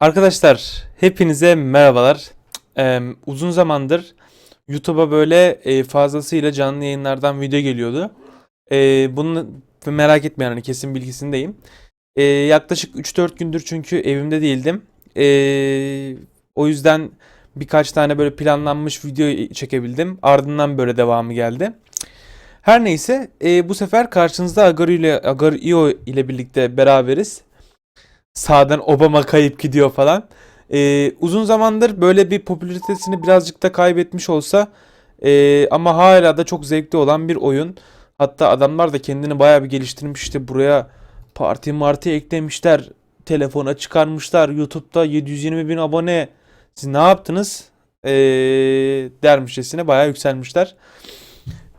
Arkadaşlar hepinize merhabalar. Ee, uzun zamandır YouTube'a böyle e, fazlasıyla canlı yayınlardan video geliyordu. Ee, bunu merak etmeyin hani kesin bilgisindeyim. Ee, yaklaşık 3-4 gündür çünkü evimde değildim. Ee, o yüzden birkaç tane böyle planlanmış video çekebildim. Ardından böyle devamı geldi. Her neyse e, bu sefer karşınızda Agario ile Agario ile birlikte beraberiz. Sağdan Obama kayıp gidiyor falan. Ee, uzun zamandır böyle bir popülaritesini birazcık da kaybetmiş olsa ee, ama hala da çok zevkli olan bir oyun. Hatta adamlar da kendini bayağı bir geliştirmiş işte buraya parti marti eklemişler. Telefona çıkarmışlar. YouTube'da 720 bin abone. Siz ne yaptınız? Ee, dermişçesine bayağı yükselmişler.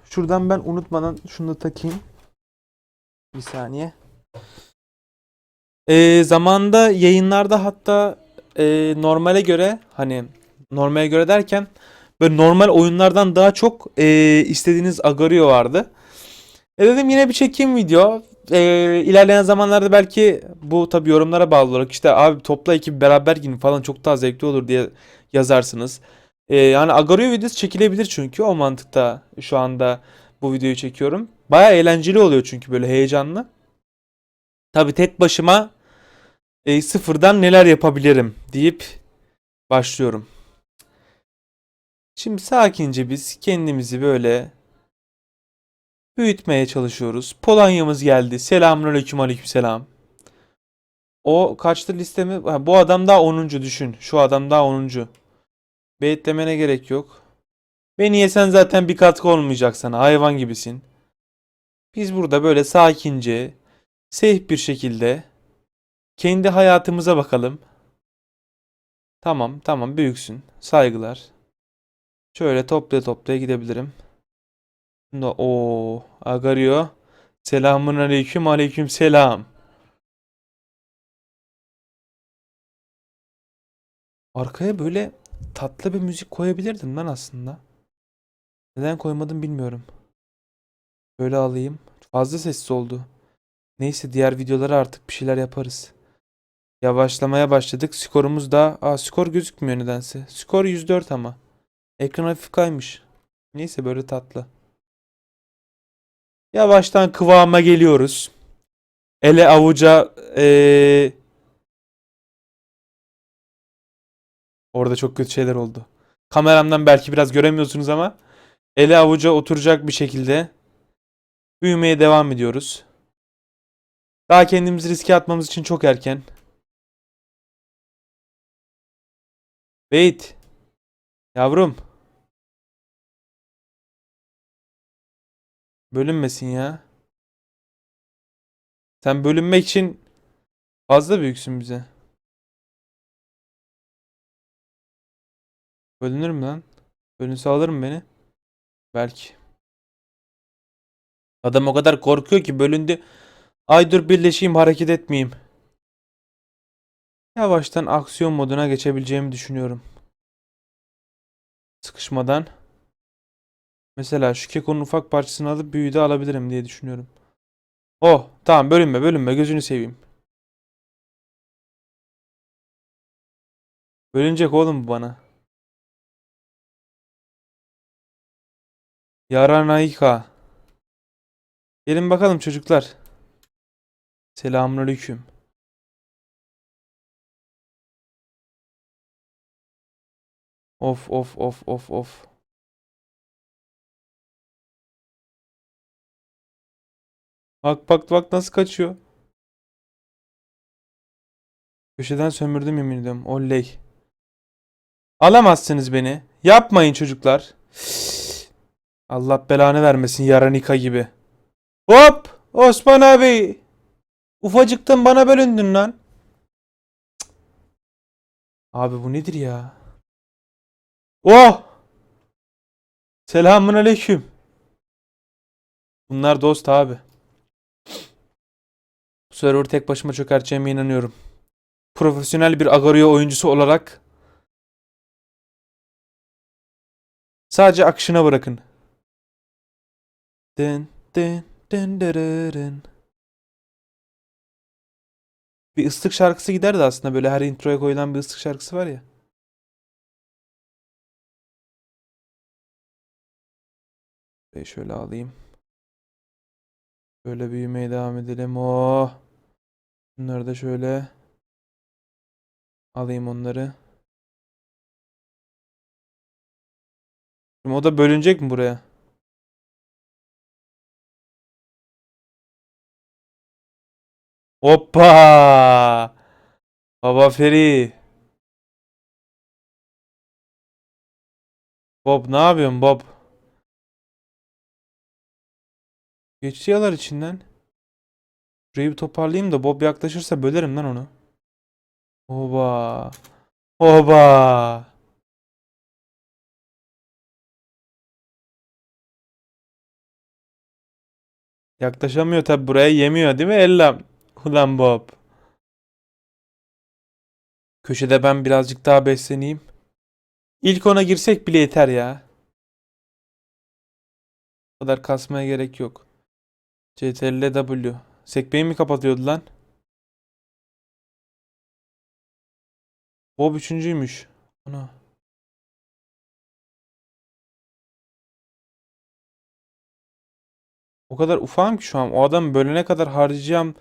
Şuradan ben unutmadan şunu da takayım. Bir saniye. Ee, zamanda yayınlarda hatta e, normale göre hani normale göre derken böyle normal oyunlardan daha çok e, istediğiniz Agario vardı. E dedim yine bir çekeyim video. E, ilerleyen zamanlarda belki bu tabi yorumlara bağlı olarak işte abi topla ekip beraber girin falan çok daha zevkli olur diye yazarsınız. E, yani Agario videosu çekilebilir çünkü o mantıkta şu anda bu videoyu çekiyorum. Baya eğlenceli oluyor çünkü böyle heyecanlı. Tabi tek başıma e, sıfırdan neler yapabilirim deyip başlıyorum. Şimdi sakince biz kendimizi böyle büyütmeye çalışıyoruz. Polonya'mız geldi. Selamünaleyküm aleykümselam. O kaçtı listemi? Ha, bu adam daha 10. düşün. Şu adam daha 10. Beyitlemene gerek yok. Beni yesen zaten bir katkı olmayacak sana. Hayvan gibisin. Biz burada böyle sakince, safe bir şekilde kendi hayatımıza bakalım. Tamam, tamam büyüksün. Saygılar. Şöyle toplaya toplaya gidebilirim. No, o Agario. Selamun aleyküm aleyküm selam. Arkaya böyle tatlı bir müzik koyabilirdim lan aslında. Neden koymadım bilmiyorum. Böyle alayım. Fazla sessiz oldu. Neyse diğer videolara artık bir şeyler yaparız. Yavaşlamaya başladık. Skorumuz da... Aa skor gözükmüyor nedense. Skor 104 ama. Ekran hafif kaymış. Neyse böyle tatlı. Yavaştan kıvama geliyoruz. Ele avuca... ee, Orada çok kötü şeyler oldu. Kameramdan belki biraz göremiyorsunuz ama ele avuca oturacak bir şekilde büyümeye devam ediyoruz. Daha kendimizi riske atmamız için çok erken. Beyt. Yavrum. Bölünmesin ya. Sen bölünmek için fazla büyüksün bize. Bölünür mü lan? Bölünse alır mı beni? Belki. Adam o kadar korkuyor ki bölündü. Ay dur birleşeyim hareket etmeyeyim. Yavaştan aksiyon moduna geçebileceğimi düşünüyorum. Sıkışmadan. Mesela şu kekonun ufak parçasını alıp büyüğü de alabilirim diye düşünüyorum. Oh tamam bölünme bölünme gözünü seveyim. Bölünecek oğlum bu bana. Yaranayka. Gelin bakalım çocuklar. Selamünaleyküm. Of of of of of. Bak bak bak nasıl kaçıyor. Köşeden sömürdüm yemin ediyorum. Oley. Alamazsınız beni. Yapmayın çocuklar. Allah belanı vermesin Yaranika gibi. Hop! Osman abi. Ufacıktan bana bölündün lan. Cık. Abi bu nedir ya? Oh! Selamun aleyküm. Bunlar dost abi. Bu server tek başıma çökerteceğime inanıyorum. Profesyonel bir Agario oyuncusu olarak sadece akışına bırakın. Dın dın dın dırırın. Bir ıslık şarkısı giderdi aslında böyle her introya koyulan bir ıslık şarkısı var ya. Ve şöyle alayım. Böyle büyümeye devam edelim. Oh. Bunları da şöyle alayım onları. Şimdi o da bölünecek mi buraya? Hoppa! Baba Feri. Bob ne yapıyorsun Bob? Geçti yalar içinden. Şurayı bir toparlayayım da Bob yaklaşırsa bölerim lan onu. Oba. Oba. Yaklaşamıyor tabi buraya yemiyor değil mi Ellam? Ulan Bob. Köşede ben birazcık daha besleneyim. İlk ona girsek bile yeter ya. O kadar kasmaya gerek yok. CTRL W. Sekmeyi mi kapatıyordu lan? Bob üçüncüymüş. Ana. O kadar ufağım ki şu an. O adam bölene kadar harcayacağım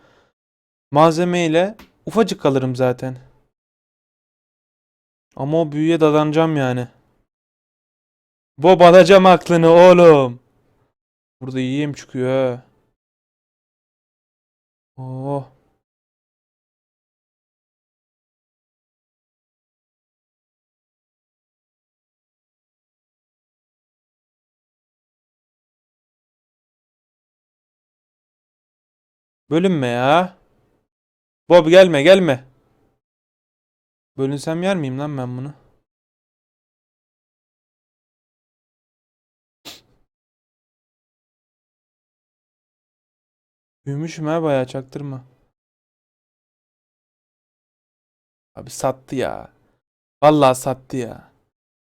malzemeyle ufacık kalırım zaten. Ama o büyüye dadanacağım yani. Bob alacağım aklını oğlum. Burada iyi yem çıkıyor ha. Oh. Bölünme ya. Bob gelme gelme. Bölünsem yer miyim lan ben bunu? Büyümüşüm ha bayağı çaktırma. Abi sattı ya. Vallahi sattı ya.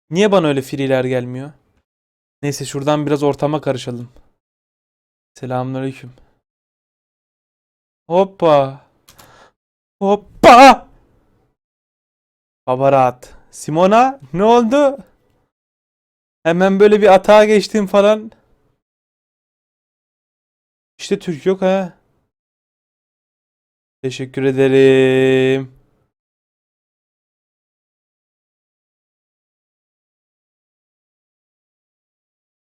Niye bana öyle free'ler gelmiyor? Neyse şuradan biraz ortama karışalım. Selamünaleyküm. Hoppa. Hoppa. Baba rahat. Simona ne oldu? Hemen böyle bir atağa geçtim falan. İşte Türk yok ha. Teşekkür ederim.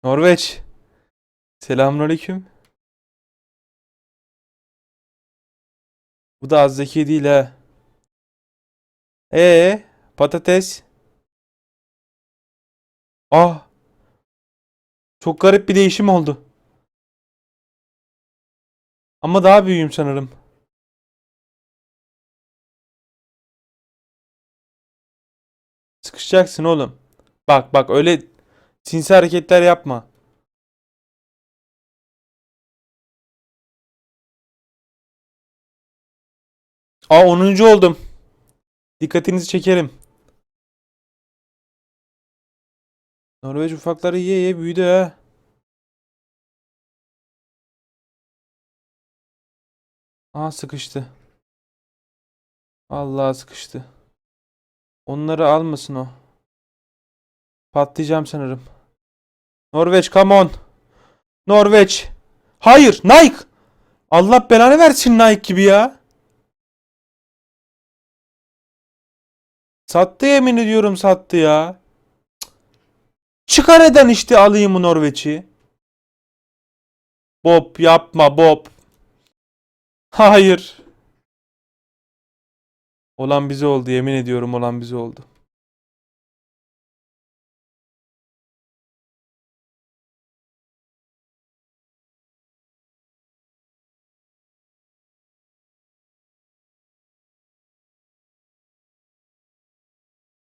Norveç. Selamünaleyküm. Bu da az zeki değil ha. Ee, patates. Ah. Çok garip bir değişim oldu. Ama daha büyüğüm sanırım. Sıkışacaksın oğlum. Bak bak öyle sinsi hareketler yapma. Aa 10. oldum. Dikkatinizi çekerim. Norveç ufakları yiye yiye büyüdü ha. Aa sıkıştı. Allah sıkıştı. Onları almasın o. Patlayacağım sanırım. Norveç come on. Norveç. Hayır Nike. Allah belanı versin Nike gibi ya. Sattı yemin ediyorum sattı ya. Çıkar eden işte alayım mı Norveç'i. Bob yapma Bob. Hayır. Olan bize oldu yemin ediyorum olan bize oldu.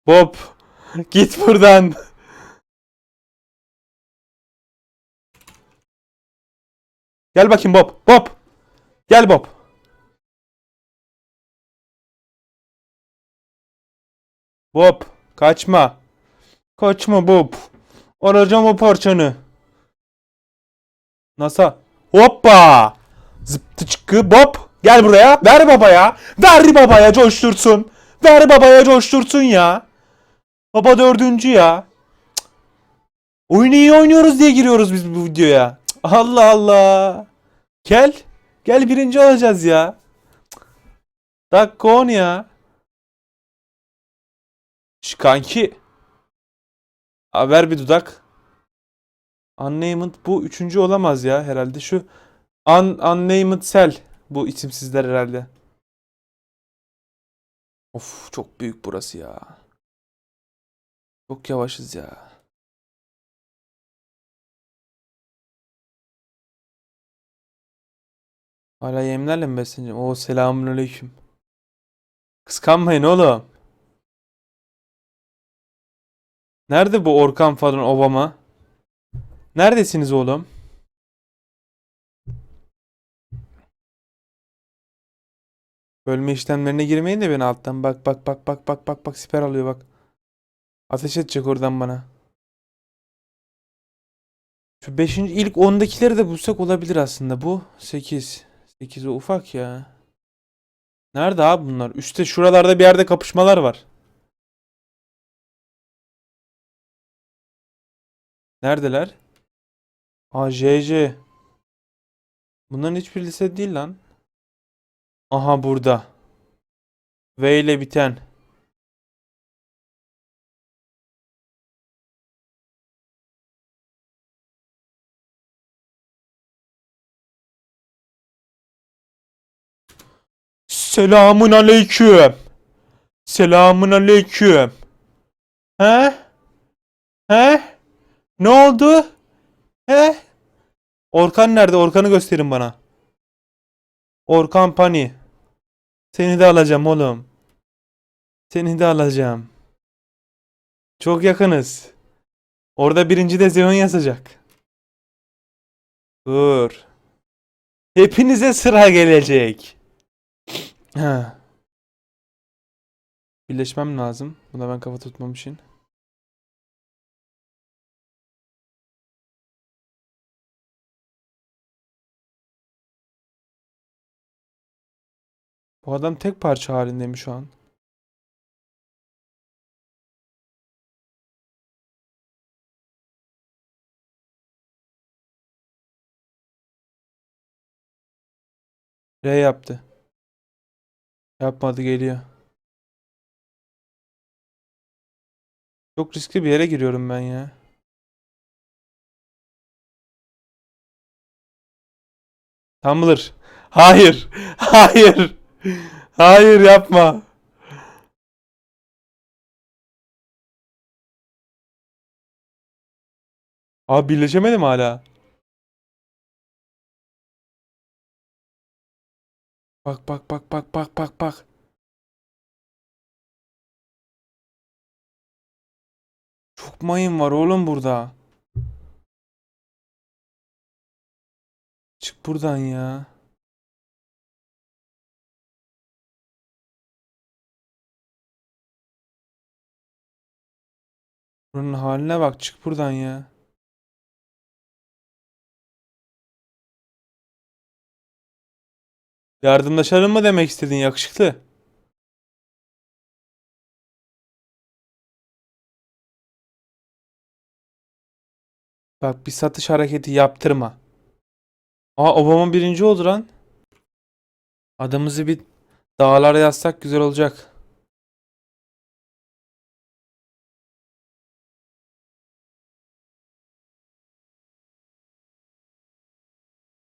Bob git buradan. Gel bakayım Bob. Bob. Gel Bob. Bob kaçma. Kaçma Bob. Alacağım o parçanı. NASA. Hoppa. Zıptı çıkı Bob. Gel buraya. Ver babaya. Ver babaya coştursun. Ver babaya coştursun ya. Baba dördüncü ya. Cık. Oyunu iyi oynuyoruz diye giriyoruz biz bu videoya. Cık. Allah Allah. Gel. Gel birinci olacağız ya. Cık. Dakika on ya. Şş, kanki. Aa, ver bir dudak. Unnamed bu üçüncü olamaz ya herhalde. Şu Un Unnamed Cell. Bu isimsizler herhalde. Of çok büyük burası ya. Çok yavaşız ya. Hala yemlerle mi besleneceğim? Oo selamünaleyküm. Kıskanmayın oğlum. Nerede bu Orkan falan Obama? Neredesiniz oğlum? Bölme işlemlerine girmeyin de beni alttan. Bak bak bak bak bak bak bak siper alıyor bak. Ateş edecek oradan bana. Şu 5. ilk 10'dakileri de bulsak olabilir aslında. Bu 8. 8 o ufak ya. Nerede abi bunlar? Üste şuralarda bir yerde kapışmalar var. Neredeler? Aa JJ. Bunların hiçbir lise değil lan. Aha burada. V ile biten. Selamun aleyküm. Selamun aleyküm. He? He? Ne oldu? He? Orkan nerede? Orkan'ı gösterin bana. Orkan Pani. Seni de alacağım oğlum. Seni de alacağım. Çok yakınız. Orada birinci de Zeon yazacak. Dur. Hepinize sıra gelecek. Ha. Birleşmem lazım. Buna ben kafa tutmam için. Bu adam tek parça halinde mi şu an? R yaptı. Yapmadı geliyor. Çok riskli bir yere giriyorum ben ya. Tumblr. Hayır. Hayır. Hayır yapma. Abi birleşemedim hala. Bak bak bak bak bak bak bak. Çok mayın var oğlum burada. Çık buradan ya. Buranın haline bak çık buradan ya. Yardımlaşalım mı demek istedin yakışıklı? Bak bir satış hareketi yaptırma. Aa Obama birinci oldu lan. Adımızı bir dağlara yazsak güzel olacak.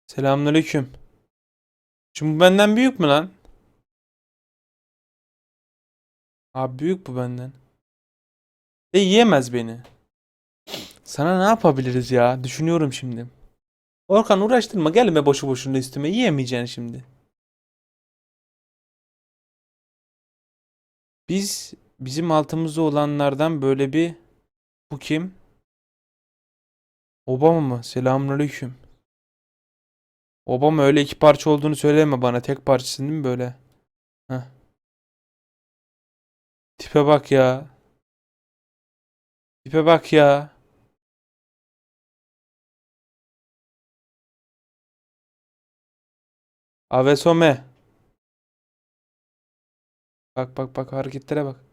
Selamünaleyküm. Şimdi bu benden büyük mü lan? Abi büyük bu benden. E yiyemez beni. Sana ne yapabiliriz ya? Düşünüyorum şimdi. Orkan uğraştırma gelme boşu boşuna üstüme yiyemeyeceksin şimdi. Biz bizim altımızda olanlardan böyle bir bu kim? Obama mı? Selamünaleyküm. Obama öyle iki parça olduğunu söyleme bana. Tek parçasın değil mi böyle? Heh. Tipe bak ya. Tipe bak ya. Avesome. Bak bak bak hareketlere bak.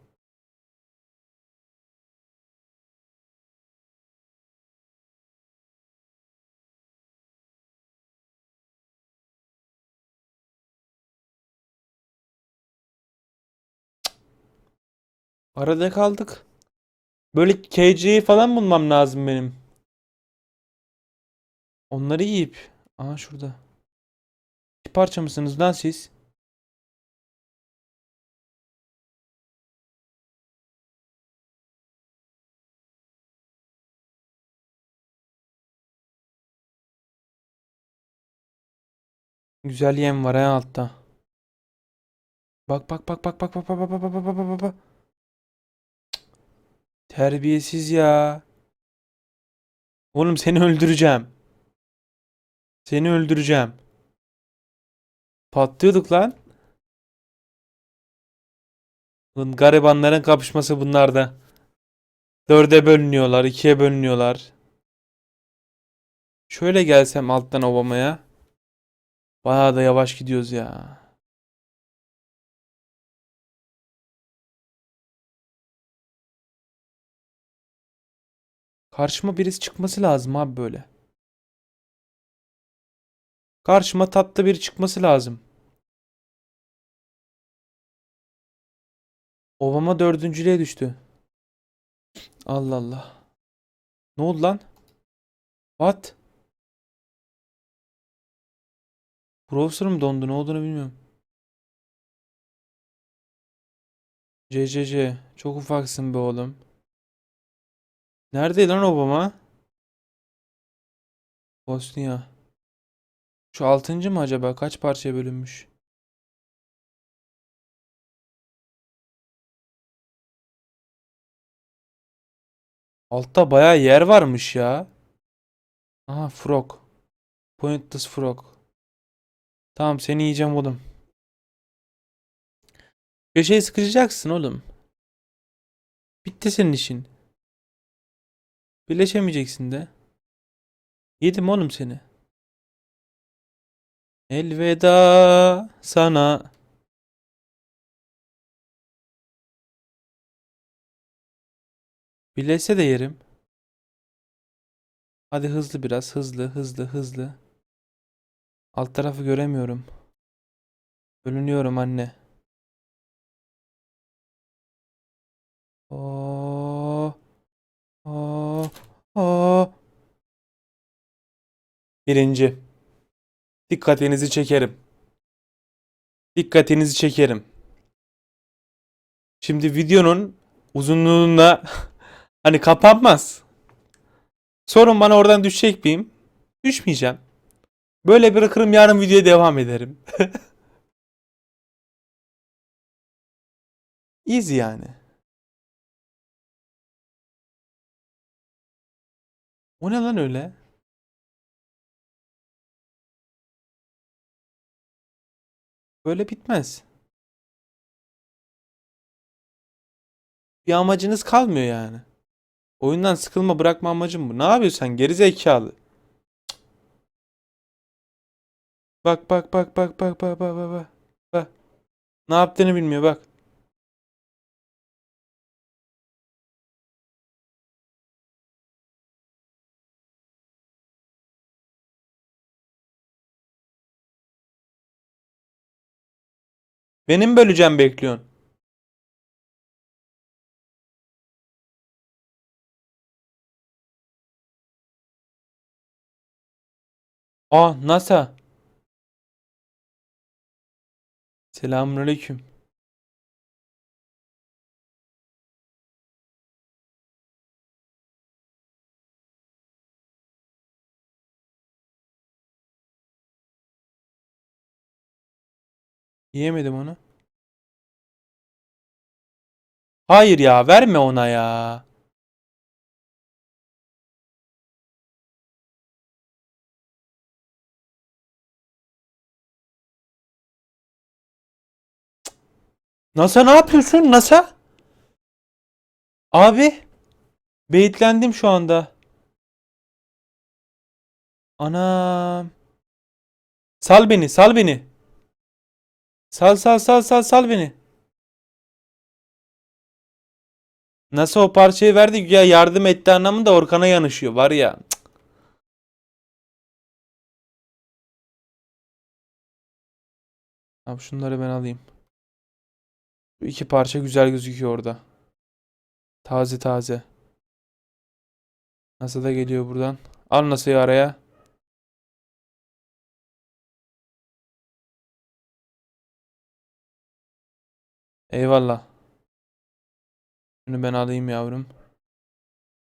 Arada kaldık. Böyle KC'yi falan bulmam lazım benim. Onları yiyip. Aha şurada. İki parça mısınız lan siz? Güzel yem var ha altta. Bak bak bak bak bak bak bak bak bak bak bak bak bak. Terbiyesiz ya. Oğlum seni öldüreceğim. Seni öldüreceğim. Patlıyorduk lan. Garibanların kapışması bunlarda. Dörde bölünüyorlar, ikiye bölünüyorlar. Şöyle gelsem alttan ovamaya. Bayağı da yavaş gidiyoruz ya. Karşıma birisi çıkması lazım abi böyle. Karşıma tatlı biri çıkması lazım. Ovama dördüncülüğe düştü. Allah Allah. Ne oldu lan? What? Browser mı dondu? Ne olduğunu bilmiyorum. CCC. Çok ufaksın be oğlum. Nerede lan Obama? Bosnia. Şu altıncı mı acaba? Kaç parçaya bölünmüş? Altta bayağı yer varmış ya. Aha frog. Pointless frog. Tamam seni yiyeceğim oğlum. Köşeye sıkışacaksın oğlum. Bitti senin işin. Birleşemeyeceksin de. Yedim oğlum seni. Elveda sana. Birleşse de yerim. Hadi hızlı biraz. Hızlı, hızlı, hızlı. Alt tarafı göremiyorum. Bölünüyorum anne. Oo. Oo. Oo. Birinci. Dikkatinizi çekerim. Dikkatinizi çekerim. Şimdi videonun uzunluğuna hani kapanmaz. Sorun bana oradan düşecek miyim? Düşmeyeceğim. Böyle bırakırım yarın videoya devam ederim. Easy yani. O ne lan öyle? Böyle bitmez. Bir amacınız kalmıyor yani. Oyundan sıkılma bırakma amacım bu. Ne yapıyorsun sen geri zekalı? Bak bak bak bak bak bak bak bak. Bak. Ne yaptığını bilmiyor bak. Benim böleceğim bekliyorsun. Aa NASA. Selamünaleyküm. Yiyemedim onu. Hayır ya verme ona ya. NASA ne yapıyorsun NASA? Abi. Beyitlendim şu anda. Anam. Sal beni sal beni. Sal sal sal sal sal beni. Nasıl o parçayı verdi ya yardım etti anlamında Orkan'a yanışıyor var ya. Cık. Abi şunları ben alayım. Bu iki parça güzel gözüküyor orada. Taze taze. Nasıl da geliyor buradan. Al Nasa'yı araya. Eyvallah. Şunu ben alayım yavrum.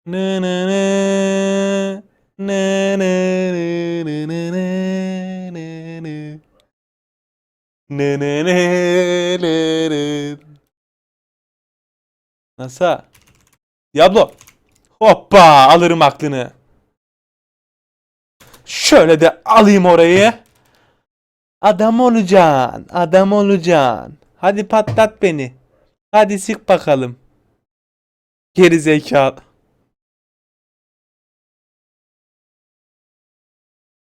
Ne ne ne ne ne ne ne ne ne ne ne ne ne ne ne Nasıl? Diablo. Hoppa alırım aklını. Şöyle de alayım orayı. Adam olacaksın. Adam olacaksın. Hadi patlat beni. Hadi sık bakalım. Geri zekalı.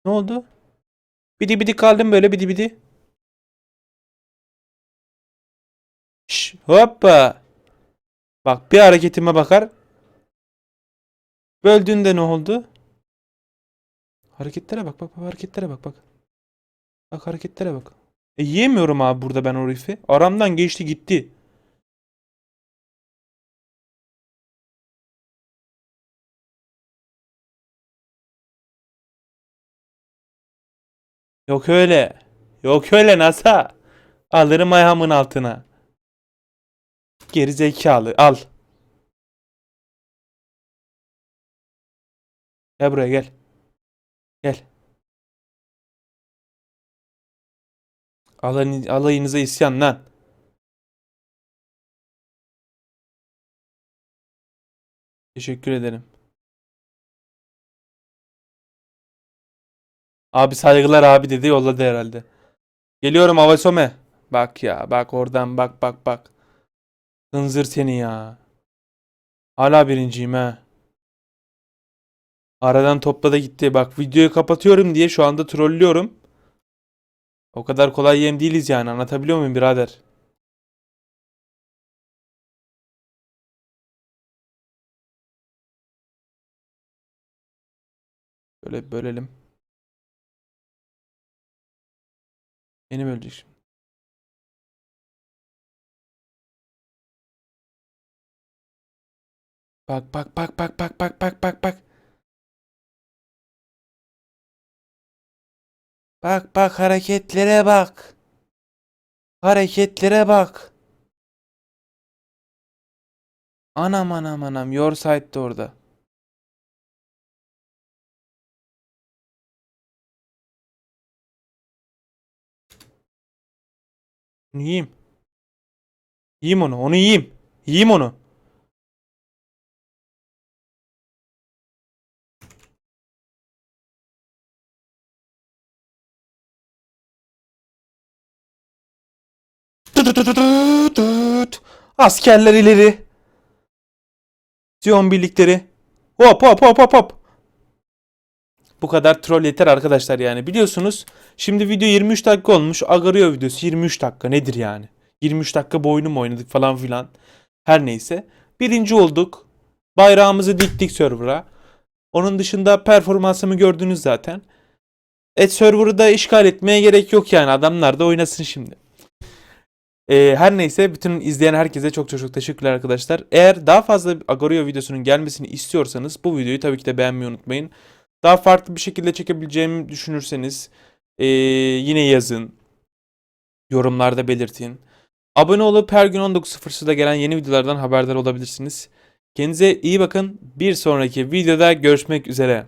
Ne oldu? Bidi bidi kaldım böyle bidi bidi. Şş, hoppa. Bak bir hareketime bakar. Böldüğünde ne oldu? Hareketlere bak bak bak hareketlere bak bak. Bak hareketlere bak. E yiyemiyorum abi burada ben o rifi. Aramdan geçti gitti. Yok öyle. Yok öyle NASA. Alırım ayağımın altına. Geri zekalı al. Gel buraya gel. Gel. Alayın, alayınıza isyan lan. Teşekkür ederim. Abi saygılar abi dedi yolladı herhalde. Geliyorum Avasome. Bak ya bak oradan bak bak bak. Hınzır seni ya. Hala birinciyim ha. Aradan topla da gitti. Bak videoyu kapatıyorum diye şu anda trollüyorum. O kadar kolay yem değiliz yani anlatabiliyor muyum birader? Böyle bölelim. Benim ölecek şimdi. Bak bak bak bak bak bak bak bak bak. Bak bak hareketlere bak. Hareketlere bak. Anam anam anam your side de orada. Bunu yiyeyim. Yiyeyim onu. Onu yiyeyim. Yiyeyim onu. Askerler ileri. Ziyon birlikleri. Hop hop hop hop hop. Bu kadar troll yeter arkadaşlar yani. Biliyorsunuz şimdi video 23 dakika olmuş. Agario videosu 23 dakika nedir yani? 23 dakika boyunu mu oynadık falan filan. Her neyse. Birinci olduk. Bayrağımızı diktik server'a. Onun dışında performansımı gördünüz zaten. Et server'ı da işgal etmeye gerek yok yani. Adamlar da oynasın şimdi. Ee, her neyse bütün izleyen herkese çok çok teşekkürler arkadaşlar. Eğer daha fazla Agorio videosunun gelmesini istiyorsanız bu videoyu tabii ki de beğenmeyi unutmayın. Daha farklı bir şekilde çekebileceğimi düşünürseniz ee, yine yazın. Yorumlarda belirtin. Abone olup her gün 19.00'da gelen yeni videolardan haberdar olabilirsiniz. Kendinize iyi bakın. Bir sonraki videoda görüşmek üzere.